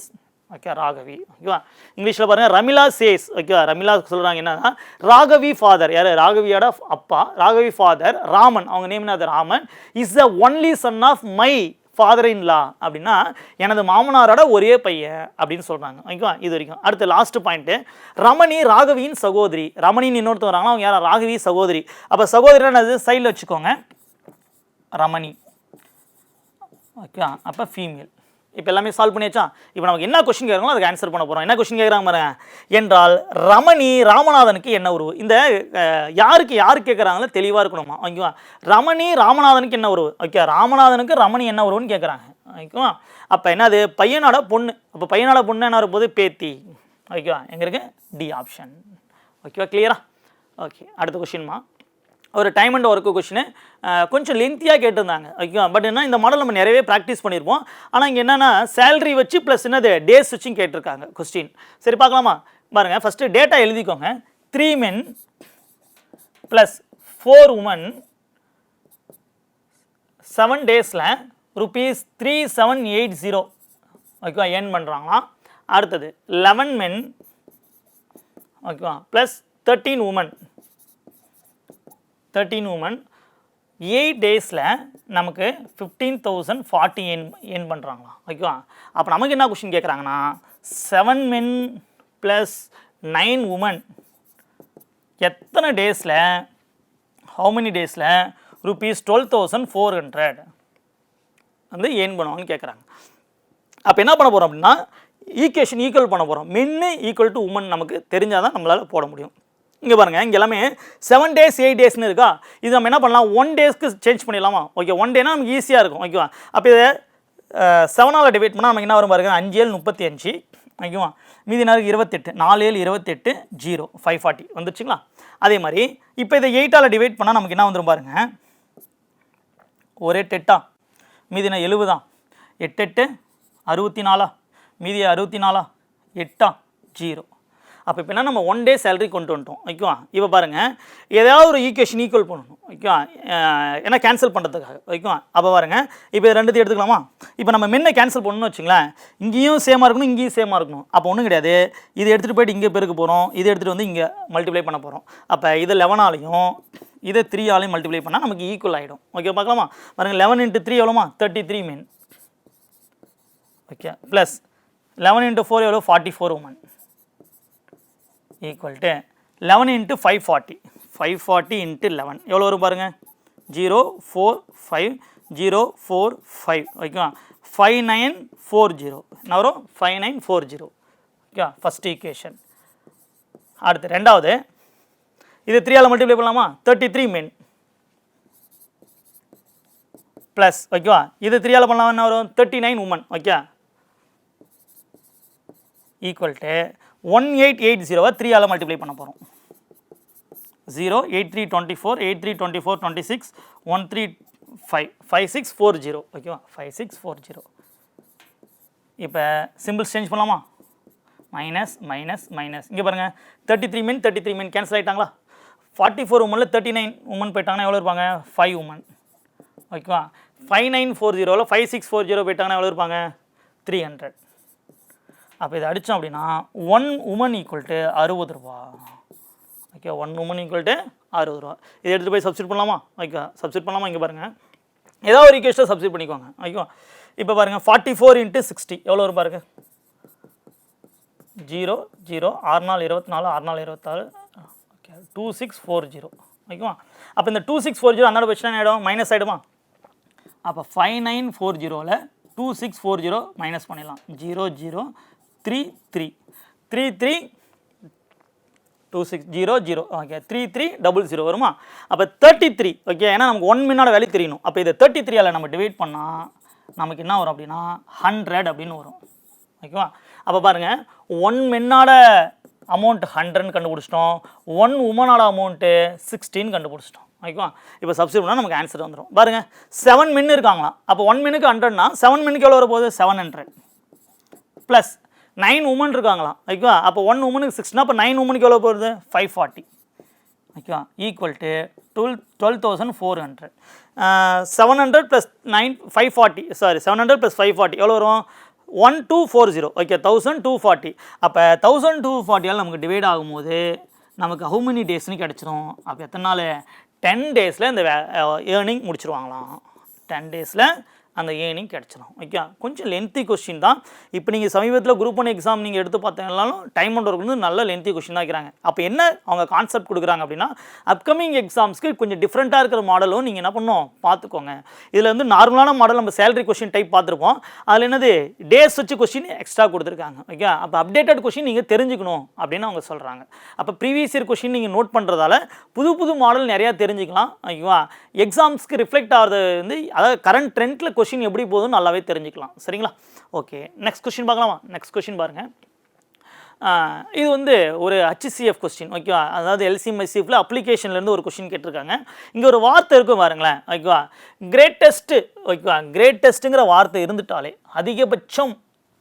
ஓகே ராகவி. ஓகேவா இங்கிலீஷில் பாருங்கள் ரமிலா சேஸ். ஓகேவா ரமிலா சொல்கிறாங்க என்னன்னா ராகவி ஃபாதர் யார்? ராகவியோட அப்பா. ராகவி ஃபாதர் ராமன். அவங்க நேம் என்னது? Raman. Is the only son of my father in law அப்படின்னா எனது மாமனாரோட ஒரே பையன் அப்படின்னு சொல்கிறாங்க ஓகேவா? இது வரைக்கும். அடுத்து லாஸ்ட் பாயிண்ட்டு ரமணி ராகவியின் சகோதரி. ரமணின்னு இன்னொருத்தர் வராங்களா அவங்க யாரா? ராகவி சகோதரி. அப்போ சகோதரி சைடில் வச்சுக்கோங்க. ரமணி. ஓகே அப்போ ஃபீமேல் இப்போ எல்லாமே சால்வ் பண்ணியாச்சா? இப்போ நமக்கு என்ன கொஸ்டின் கேட்குறோம் அதுக்கு ஆன்சர் பண்ண போகிறோம் என்ன கொஸ்டின் கேட்குறாங்க பாருங்க. என்றால் ரமணி ராமநாதனுக்கு என்ன உருவு? இந்த யாருக்கு யார் கேட்குறாங்களோ தெளிவாக இருக்கணுமா? ஓகேவா? ரமணி ராமநாதனுக்கு என்ன உருவு? ஓகே ராமநாதனுக்கு ரமணி என்ன உருவுன்னு கேட்குறாங்க. ஓகேவா? அப்போ என்னது? பையனோட பொண்ணு. அப்போ பையனோட பொண்ணு என்ன வரும்போது பேத்தி. ஓகேவா? எங்கே டி ஆப்ஷன் ஓகேவா? கிளியரா ஓகே அடுத்த கொஷின்மா ஒரு டைம் அண்ட் ஒர்க்கு கொஷின் கொஞ்சம் லென்த்தியாக கேட்டிருந்தாங்க. ஓகேவா பட் என்ன இந்த மாடல் நம்ம நிறையவே ப்ராக்டிஸ் பண்ணியிருப்போம் ஆனால் இங்கே என்னென்னா சேலரி வச்சு ப்ளஸ் என்னது டேஸ் வச்சும் கேட்டிருக்காங்க கொஸ்டின் சரி பார்க்கலாமா? பாருங்கள் ஃபஸ்ட்டு டேட்டா எழுதிக்கோங்க. Three men plus four women seven டேஸில் rupees three seven eight zero ஓகேவா ஏர்ன் பண்ணுறாங்களாம் அடுத்தது லெவன் மென் ஓகேவா plus thirteen women thirteen women eight டேஸில் நமக்கு fifteen thousand forty earn earn பண்ணுறாங்களாம் ஓகேவா அப்போ நமக்கு என்ன கொஷின் கேட்குறாங்கன்னா seven men plus nine women எத்தனை டேஸில் ஹவு மெனி டேஸில் rupees twelve thousand four hundred வந்து ஏன் பண்ணுவாங்கன்னு கேட்குறாங்க அப்போ என்ன பண்ண போகிறோம் அப்படின்னா ஈக்குவேஷன் ஈக்குவல் பண்ண போகிறோம் மென்னு ஈக்குவல் டு உமன் நமக்கு தெரிஞ்சால் தான் நம்மளால் போட முடியும். இங்கே பாருங்கள் இங்கே எல்லாமே செவன் டேஸ் எயிட் டேஸ்னு இருக்கா? இது நம்ம என்ன பண்ணலாம்? ஒன் டேஸ்க்கு சேஞ்ச் பண்ணிடலாமா? ஓகே ஒன் டேனா நமக்கு ஈஸியாக இருக்கும் ஓகேவா அப்போ இதை செவனால் டிவைட் பண்ணால் நமக்கு என்ன வரும் பாருங்க? அஞ்சு ஏழு முப்பத்தி அஞ்சு ஓகேவா மீதி நேரம் இருபத்தெட்டு. நாலு ஏழு இருபத்தெட்டு ஜீரோ ஃபைவ் ஃபார்ட்டி வந்துச்சுங்களா அதே மாதிரி இப்போ இதை எயிட்டால் டிவைட் பண்ணால் நமக்கு என்ன வந்துடும் பாருங்க? ஒரே டெட்டா மீதி நான் எழுபதா? எட்டு எட்டு அறுபத்தி நாலா? மீதி அறுபத்தி நாலா? எட்டா? ஜீரோ அப்போ இப்போ என்ன நம்ம ஒன் டே சேலரி கொண்டு வந்துட்டோம். ஓகேவா இப்போ பாருங்கள் ஏதாவது ஒரு ஈக்குவேஷன் ஈக்குவல் பண்ணணும். ஓகேவா ஏன்னா கேன்சல் பண்ணுறதுக்காக ஓகேவா அப்போ பாருங்க இப்போ இது ரெண்டுத்தையும் எடுத்துக்கலாமா? இப்போ நம்ம மென்னை கேன்சல் பண்ணணும்னு வச்சுங்களேன் இங்கேயும் சேமாக இருக்கணும் இங்கேயும் சேமாக இருக்கணும். அப்போ ஒன்றும் கிடையாது. இது எடுத்துகிட்டு போயிட்டு இங்கே பேருக்கு போகிறோம் இதை எடுத்துகிட்டு வந்து இங்கே மல்டிப்ளை பண்ண போகிறோம் அப்போ இது லெவனாலையும் இதை த்ரீ ஆலையும் மல்டிப்ளை பண்ணால் நமக்கு ஈக்குவல் ஆகிடும் ஓகே பார்க்கலாமா? பாருங்கள் eleven into three எவ்வளோமா thirty three men okay plus eleven into four எவ்வளோ forty four women equal to eleven into five forty five forty into eleven எவ்வளோ வரும் பாருங்கள் zero four five zero four five ஓகேவா ஃபைவ் நைன் ஃபோர் ஜீரோ என்ன வரும்? ஃபைவ் நைன் ஃபோர் ஜீரோ ஓகேவா ஃபஸ்ட் ஈக்குவேஷன் அடுத்து ரெண்டாவது. இது த்ரீயால் மல்டிப்ளை பண்ணலாமா? தேர்ட்டி த்ரீ மென் ப்ளஸ் ஓகேவா இது த்ரீயால் பண்ணலாம்? என்ன வரும்? Thirty nine women okay equal to one eight eight ஜீரோவை த்ரீயால் மல்டிப்ளை பண்ண போகிறோம் zero eight three twenty four eight three twenty four twenty six one three five five six four zero ஓகேவா ஃபைவ் சிக்ஸ் ஃபோர் ஜீரோ இப்போ சிம்பிள்ஸ் சேஞ்ச் பண்ணலாமா? மைனஸ் மைனஸ் மைனஸ் இங்கே பாருங்கள் thirty three men thirty three men cancel ஆகிட்டாங்களா forty four உமனில் தேர்ட்டி நைன் உமன் போயிட்டாங்கன்னா எவ்வளோ இருப்பாங்க ஃபைவ் உமன் ஓகேவா ஃபைவ் நைன் ஃபோர் ஜீரோவில் ஃபைவ் சிக்ஸ் ஃபோர் ஜீரோ போயிட்டாங்கன்னா எவ்வளோ இருப்பாங்க? த்ரீ ஹண்ட்ரட் அப்போ இதை அடித்தோம் அப்படின்னா ஒன் உமன் ஈக்குவல் டு அறுபது ரூபா. Okay one women equal to அறுபது ரூபா. இதை எடுத்துகிட்டு போய் சப்ஸ்டிட் பண்ணலாமா? ஓகே சப்ஸ்டிட் பண்ணலாமா? இங்கே பாருங்கள் ஏதாவது ஒரு ஈக்குவேஷனை சப்ஸ்டிட் பண்ணிக்கோங்க. ஓகேவா இப்போ பாருங்கள் ஃபார்ட்டி ஃபோர் இன்ட்டு சிக்ஸ்டி எவ்வளோ வரும் பாருங்கள் ஜீரோ ஜீரோ ஆறு நாள் இருபத்தி நாலு ஆறு நாள் இருபத்தாறு okay two six four zero ஓகேவா அப்போ இந்த டூ சிக்ஸ் ஃபோர் ஜீரோ அந்த வச்சுனா ஆகிடும் மைனஸ் ஆகிடுமா அப்போ ஃபைவ் நைன் ஃபோர் ஜீரோவில் two six four zero minus பண்ணிடலாம். Zero zero three three three three two six zero zero okay three three double zero வருமா? அப்போ தேர்ட்டி த்ரீ ஓகே ஏன்னா நமக்கு ஒன் மின்னோட வேல்யூ தெரியணும். அப்போ இதை தேர்ட்டி த்ரீயால் நம்ம டிவைட் பண்ணால் நமக்கு என்ன வரும் அப்படின்னா ஹண்ட்ரட் அப்படின்னு வரும். ஓகேவா அப்போ பாருங்கள் ஒன் மென்னோட அமௌண்ட் ஹண்ட்ரட்னு கண்டுபிடிச்சிட்டோம். ஒன் உமனோட அமௌண்ட்டு சிக்ஸ்டீன் கண்டுபிடிச்சிட்டோம். ஓகேவா இப்போ சப்ஸ்டியூட் பண்ணால் நமக்கு ஆன்சர் வந்துடும் பாருங்கள் செவன் மின் இருக்காங்களாம். அப்போ ஒன் மின்னுக்கு ஹண்ட்ரட்னா செவன் மின்னுக்கு எவ்வளோ வரப்போகுது? Seven hundred plus nine women இருக்காங்களாம். ஓகேவா அப்போ ஒன் உமனுக்கு சிக்ஸ்னா அப்போ நைன் உமனுக்கு எவ்வளோ போகிறது ஃபைவ் ஃபார்ட்டி ஓகேவா equal to twelve twelve thousand four hundred seven hundred plus nine five forty sorry seven hundred plus five forty எவ்வளோ வரும்? One two four zero okay thousand two forty அப்போ தௌசண்ட் டூ ஃபார்ட்டியால் நமக்கு டிவைட் ஆகும்போது நமக்கு ஹவு மெனி டேஸ்னு கிடச்சிரும்? அப்போ எத்தனை நாள்? டென் டேஸில் இந்த ஏர்னிங் முடிச்சிருவாங்களாம். டென் டேஸில் அந்த ஏர்னிங் கிடச்சிடும் ஓகே கொஞ்சம் லென்த்தி கொஸ்டின் தான். இப்போ நீங்கள் சமீபத்தில் குரூப் ஒன் எக்ஸாம் நீங்கள் எடுத்து பார்த்தீங்கனாலும் டைம் ஒர்க் வந்து நல்ல லென்த்தி கொஸ்டின் தான் வைக்கிறாங்க. அப்போ என்ன அவங்க கான்செப்ட் கொடுக்குறாங்க அப்படின்னா அப்கமிங் எக்ஸாம்ஸ்க்கு கொஞ்சம் டிஃப்ரெண்ட்டாக இருக்கிற மாடலும் நீங்கள் என்ன பண்ணும்? பார்த்துக்கோங்க. இதில் வந்து நார்மலான மாடல் நம்ம சேலரி கொஸ்டின் டைப் பார்த்துருப்போம். அதில் என்னது? டேஸ் வச்சு கொஸ்டின் எக்ஸ்ட்ரா கொடுத்துருக்காங்க. ஓகே அப்போ அப்டேட்டட் கொஸ்டின் நீங்கள் தெரிஞ்சுக்கணும் அப்படின்னு அவங்க சொல்கிறாங்க அப்போ ப்ரீவியஸ் இயர் கொஸ்டின் நீங்கள் நோட் பண்ணுறதால புது புது மாடல் நிறையா தெரிஞ்சுக்கலாம். ஓகேவா? எக்ஸாம்ஸ்க்கு ரிஃப்ளெக்ட் ஆகிறது வந்து அதாவது கரண்ட் ட்ரெண்டில் கொஸ்டின் எப்படி போகுதுன்னு நல்லாவே தெரிஞ்சுக்கலாம். சரிங்களா? ஓகே நெக்ஸ்ட் கொஸ்டின் பார்க்கலாமா? நெக்ஸ்ட் கொஸ்டின் பாருங்கள் இது வந்து ஒரு ஹச்சிசிஎஃப் கொஸ்டின் ஓகேவா அதாவது எல்சிஎம்எஸ்சிஎஃப்ல அப்ளிகேஷன்லேருந்து ஒரு கொஸ்டின் கேட்டிருக்காங்க. இங்கே ஒரு வார்த்தை இருக்கும் பாருங்களேன் ஓகேவா கிரேட்டஸ்ட்டு ஓகேவா கிரேட்டஸ்ட்டுங்கிற வார்த்தை இருந்துட்டாலே அதிகபட்சம்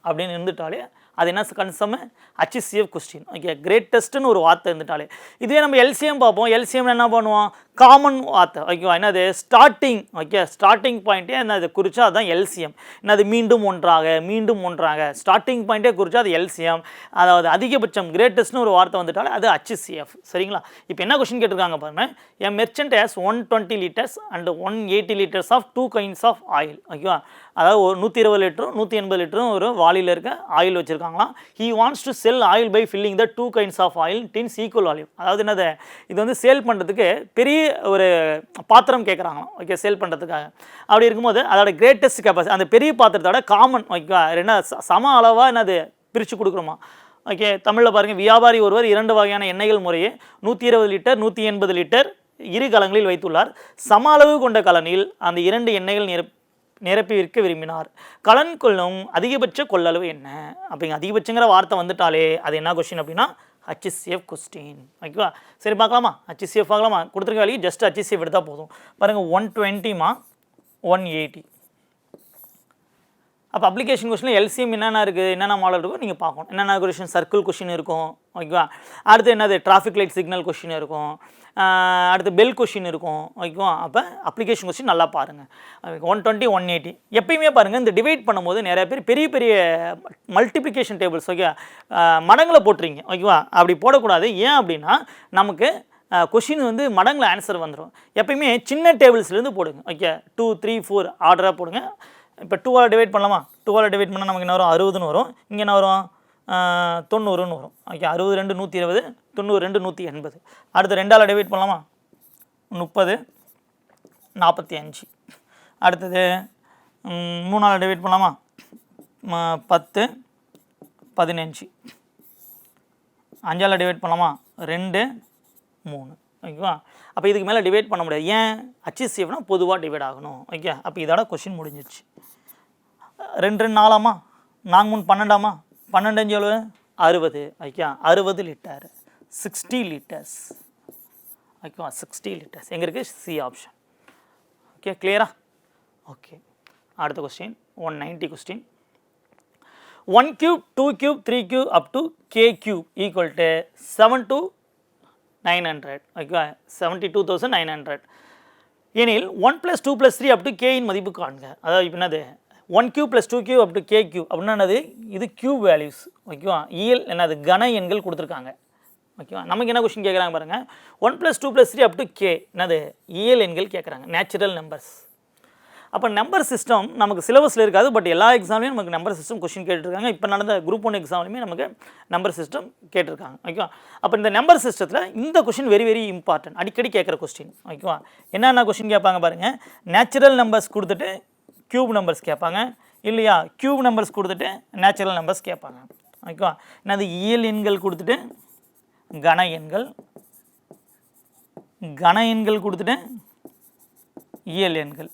அப்படின்னு இருந்துட்டாலே அது என்ன கன்சம் ஹச்சிசிஎஃப் கொஸ்டின் ஓகே கிரேட்டஸ்ட்டுன்னு ஒரு வார்த்தை இருந்துட்டாலே. இதுவே நம்ம எல்சிஎம் பார்ப்போம். எல்சிஎம் என்ன பண்ணுவோம் காமன் வார்த்தை ஓகேவா என்னது? ஸ்டார்டிங் ஓகே ஸ்டார்டிங் பாயிண்ட்டே என்னது? குறிச்சா அதுதான் எல்சிஎம் என்னது? மீண்டும் ஒன்றாக மீண்டும் ஒன்றாக. ஸ்டார்டிங் பாயிண்ட்டே குறிச்சா அது எல்சிஎம் அதாவது அதிகபட்சம் கிரேட்டஸ்ட்னு ஒரு வார்த்தை வந்துட்டாலே அது ஹச்சிசிஎஃப் சரிங்களா? இப்போ என்ன கொஸ்டின் கேட்டிருக்காங்க பாருங்க. An merchant has one twenty litres and one eighty litres of two kinds of oil ஓகேவா அதாவது ஒரு நூற்றி இருபது லிட்டரும் நூற்றி எண்பது லிட்டரும் ஒரு வாலியில் இருக்க oil வச்சுருக்காங்களாம். He wants to sell oil by filling the two kinds of oil tins equal oil அதாவது என்னது? இது வந்து சேல் பண்ணுறதுக்கு பெரிய ஒரு பாத்திரம் கேட்குறாங்களாம் ஓகே சேல் பண்ணுறதுக்காக அப்படி இருக்கும்போது அதோட கிரேட்டஸ்ட் கெப்பாசிட்டி அந்த பெரிய பாத்திரத்தோட காமன் ஓகே என்ன சம அளவாக என்னது பிரித்து கொடுக்குறோமா ஓகே தமிழில் பாருங்கள் வியாபாரி ஒருவர் இரண்டு வகையான எண்ணெய்கள் முறையே நூற்றி இருபது லிட்டர் நூற்றி எண்பது லிட்டர் இரு கலங்களில் வைத்துள்ளார். சம அளவு கொண்ட கலனில் அந்த இரண்டு எண்ணெய்கள் நிரப் நிரப்பி விற்க விரும்பினார். கலன் கொள்ளும் அதிகபட்ச கொள்ளளவு என்ன? அப்படிங்க அதிகபட்சங்கிற வார்த்தை வந்துட்டாலே அது என்ன கொஸ்டின் அப்படின்னா ஹச்சிசிஎஃப் கொஸ்டின் ஓகேவா சரி பார்க்கலாமா? ஹச்சிசிஎஃப் பார்க்கலாமா? கொடுத்துருக்க வேலைக்கு ஜஸ்ட் ஹச்சிசிஎஃப் எடுத்தால் போதும். பாருங்கள் ஒன் டுவெண்ட்டிமா ஒன் எயிட்டி அப்போ அப்ளிகேஷன் கொஷினில் எல்சிஎம் என்னென்ன இருக்குது என்னென்ன மாடல் இருக்கோ நீங்கள் பார்க்கணும். என்னென்ன கொஷின் சர்க்கிள் கொஷின் இருக்கும் ஓகேவா அடுத்து என்னது? டிராஃபிக் லைட் சிக்னல் கொஷின் இருக்கும். அடுத்து பெல் கொஷின் இருக்கும் ஓகேவா அப்போ அப்ளிகேஷன் கொஷின் நல்லா பாருங்கள் ஒன் டுவெண்ட்டி ஒன் எயிட்டி எப்பயுமே பாருங்கள் இந்த டிவைட் பண்ணும்போது நிறைய பேர் பெரிய பெரிய மல்டிப்ளிகேஷன் டேபிள்ஸ் ஓகே மடங்களை போட்டுறீங்க ஓகேவா அப்படி போடக்கூடாது. ஏன் அப்படின்னா நமக்கு கொஷின் வந்து மடங்கில் ஆன்சர் வந்துடும் எப்பயுமே சின்ன டேபிள்ஸ்லேருந்து போடுங்க ஓகே டூ த்ரீ ஃபோர் ஆர்டராக போடுங்க. இப்போ டூவால் டிவைட் பண்ணலாமா? டூவால் டிவைட் பண்ணால் நமக்கு என்ன வரும்? அறுபதுன்னு வரும். இங்கே என்ன வரும்? தொண்ணூறுன்னு வரும். ஓகே அறுபது ரெண்டு நூற்றி இருபது தொண்ணூறு ரெண்டு நூற்றி எண்பது அடுத்து ரெண்டால் டிவைட் பண்ணலாமா? முப்பது நாற்பத்தி அஞ்சு அடுத்தது மூணால் டிவைட் பண்ணலாமா? பத்து பதினஞ்சு. அஞ்சால் டிவைட் பண்ணலாமா? ரெண்டு மூணு. ஓகேவா? அப்போ இதுக்கு மேலே டிவைட் பண்ண முடியாது. ஏன்? அச்சிசிஎஃப்னா பொதுவாக டிவைட் ஆகணும். ஓகே? அப்போ இதோட கொஷின் முடிஞ்சிடுச்சு ரெண்டு ரெண்டு நாலாமா நாங்கள் மூணு பன்னெண்டாமா? பன்னெண்டஞ்சு எவ்வளவு அறுபது. ஓகே? அறுபது லிட்டர் சிக்ஸ்டி லிட்டர்ஸ் ஓகேவா? சிக்ஸ்டி லிட்டர்ஸ் எங்கே இருக்குது சி ஆப்ஷன் ஓகே? கிளியரா ஓகே. அடுத்த question one ninety question one cube two cube three cube up to K cube equal to seven two nine hundred. ஓகேவா seventy two thousand nine hundred எனில் one plus two plus three up to கேயின் மதிப்பு காண்க. அதாவது இப்போ என்னது? One cube plus two cube up to K cube அப்படின்னா என்னது? இது கியூப் வேல்யூஸ் ஓகேவா இயல் என்னது? கன எண்கள் கொடுத்துருக்காங்க. ஓகேவா நமக்கு என்ன கொஸ்டின் கேட்குறாங்க பாருங்கள் one plus two plus three up to K என்னது இயல் எண்கள் கேட்குறாங்க நேச்சுரல் நம்பர்ஸ் அப்போ நம்பர் சிஸ்டம் நமக்கு சிலபஸில் இருக்காது பட் எல்லா எக்ஸாம்லையும் நமக்கு நம்பர் சிஸ்டம் கொஷின் கேட்டிருக்காங்க. இப்போ நடந்த குரூப் ஒன் எக்ஸாம்லையுமே நமக்கு நம்பர் சிஸ்டம் கேட்டிருக்காங்க ஓகேவா அப்போ இந்த நம்பர் சிஸ்டத்தில் இந்த கொஷின் வெரி வெரி இம்பார்ட்டன்ட் அடிக்கடி கேட்குற கொஸ்டின் ஓகேவா என்னென்ன கொஷின் கேட்பாங்க பாருங்கள் நேச்சுரல் நம்பர்ஸ் கொடுத்துட்டு க்யூப் நம்பர்ஸ் கேட்பாங்க. இல்லையா? க்யூப் நம்பர்ஸ் கொடுத்துட்டு நேச்சுரல் நம்பர்ஸ் கேட்பாங்க ஓகேவா என்னது? இயல் எண்கள் கொடுத்துட்டு கன எண்கள். கன எண்கள் கொடுத்துட்டு இயல் எண்கள்.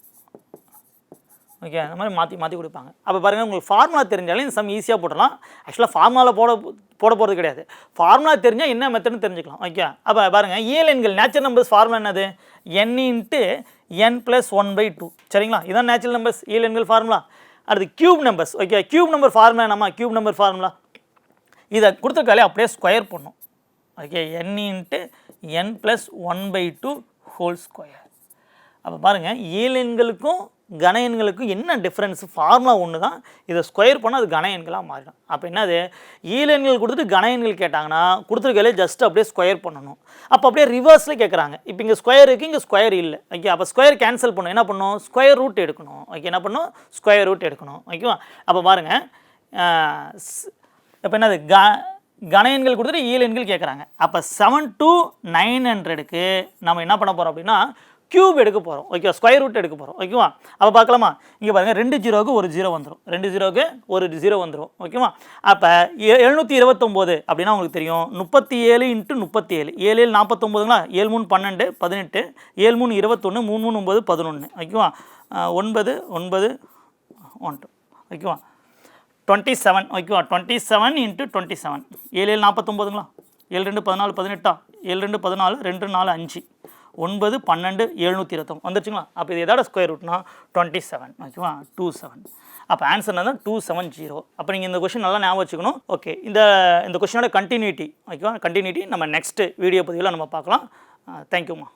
ஓகே அந்த மாதிரி மாற்றி மாற்றி கொடுப்பாங்க. அப்போ பாருங்கள் உங்களுக்கு ஃபார்முலா தெரிஞ்சாலே இந்த சம் ஈஸியாக போடலாம் ஆக்சுவலாக ஃபார்முலாவில் போட போட போகிறது கிடையாது. ஃபார்முலா தெரிஞ்சால் என்ன மெத்தட்னு தெரிஞ்சுக்கலாம். ஓகே அப்போ பாருங்கள் இயல் எண்கள் நேச்சுரல் நம்பர்ஸ் ஃபார்முலா என்னது? N into N plus one by two சரிங்களா? இதான் நேச்சுரல் நம்பர்ஸ் இயல் எண்கள் ஃபார்முலா அடுத்து cube numbers okay cube number formula என்னம்மா? கியூப் நம்பர் ஃபார்முலா இதை கொடுத்துருக்காலே அப்படியே ஸ்கொயர் பண்ணும். Okay N into N plus one by two whole square அப்போ பாருங்கள் ஏழு எண்களுக்கும் கன எண்களுக்கும் என்ன டிஃப்ரென்ஸ் ஃபார்முலா ஒன்று தான் இதை ஸ்கொயர் பண்ணால் அது கன எண்களாக மாறிடும். அப்போ என்னது? ஏழு எண்கள் கொடுத்துட்டு கன எண்கள் கேட்டாங்கன்னா கொடுத்துருக்கையிலே ஜஸ்ட் அப்படியே ஸ்கொயர் பண்ணணும். அப்போ அப்படியே ரிவர்ஸில் கேட்குறாங்க இப்போ இங்கே ஸ்கொயர் இருக்குது இங்கே ஸ்கொயர் இல்லை. ஓகே அப்போ ஸ்கொயர் கேன்சல் பண்ணும் என்ன பண்ணும் ஸ்கொயர் ரூட் எடுக்கணும். ஓகே என்ன பண்ணும் ஸ்கொயர் ரூட் எடுக்கணும். ஓகேவா அப்போ பாருங்கள் இப்போ என்னது? க கன எண்கள் கொடுத்துட்டு ஈல் எண்கள் கேட்குறாங்க அப்போ செவன் டு நைன் ஹண்ட்ரடுக்கு நம்ம என்ன பண்ண போகிறோம் அப்படின்னா க்யூப் எடுக்க போகிறோம் ஓகேவா ஸ்கொயர் ரூட் எடுக்க போகிறோம் ஓகேவா அப்போ பார்க்கலாமா? இங்கே பாருங்கள் ரெண்டு ஜீரோவுக்கு ஒரு ஜீரோ வந்துடும் ரெண்டு ஜீரோவுக்கு ஒரு ஜீரோ வந்துடும் ஓகேவா அப்போ எழுநூற்றி இருபத்தொம்போது அப்படின்னா உங்களுக்கு தெரியும். முப்பத்தி ஏழு இன்ட்டு முப்பத்தி ஏழு. ஏழு ஏழு நாற்பத்தொம்போதுங்களா ஏழு மூணு பன்னெண்டு பதினெட்டு. ஏழு மூணு இருபத்தொன்று மூணு மூணு ஒம்பது பதினொன்று ஓகேவா ஒன்பது ஒன்பது ஒன் டூ ஓகேவா டுவெண்ட்டி செவன் ஓகேவா twenty seven into twenty seven ஏழு ஏழு நாற்பத்தொம்போதுங்களா ஏழு ரெண்டு பதினாலு பதினெட்டா? ஏழு ரெண்டு பதினாலு ரெண்டு நாலு அஞ்சு. ஒன்பது பன்னெண்டு எழுநூற்றி இருபத்தொம்பது. வந்துருச்சுங்களா? அப்போ இது எதோட ஸ்கொயர் ரூட்னா டுவெண்ட்டி செவன் ஓகேவா? டூ செவன் அப்போ ஆன்சர் தான் டூ செவன் ஜீரோ அப்போ நீங்கள் இந்த கொஷின் நல்லா ஞாபகம் வச்சுக்கணும். ஓகே இந்த இந்த கொஷினோட கண்டினியூட்டி ஓகேவா? கண்டினியூட்டி நம்ம நெக்ஸ்ட் வீடியோ பதிவில் நம்ம பார்க்கலாம். தேங்க்யூம்மா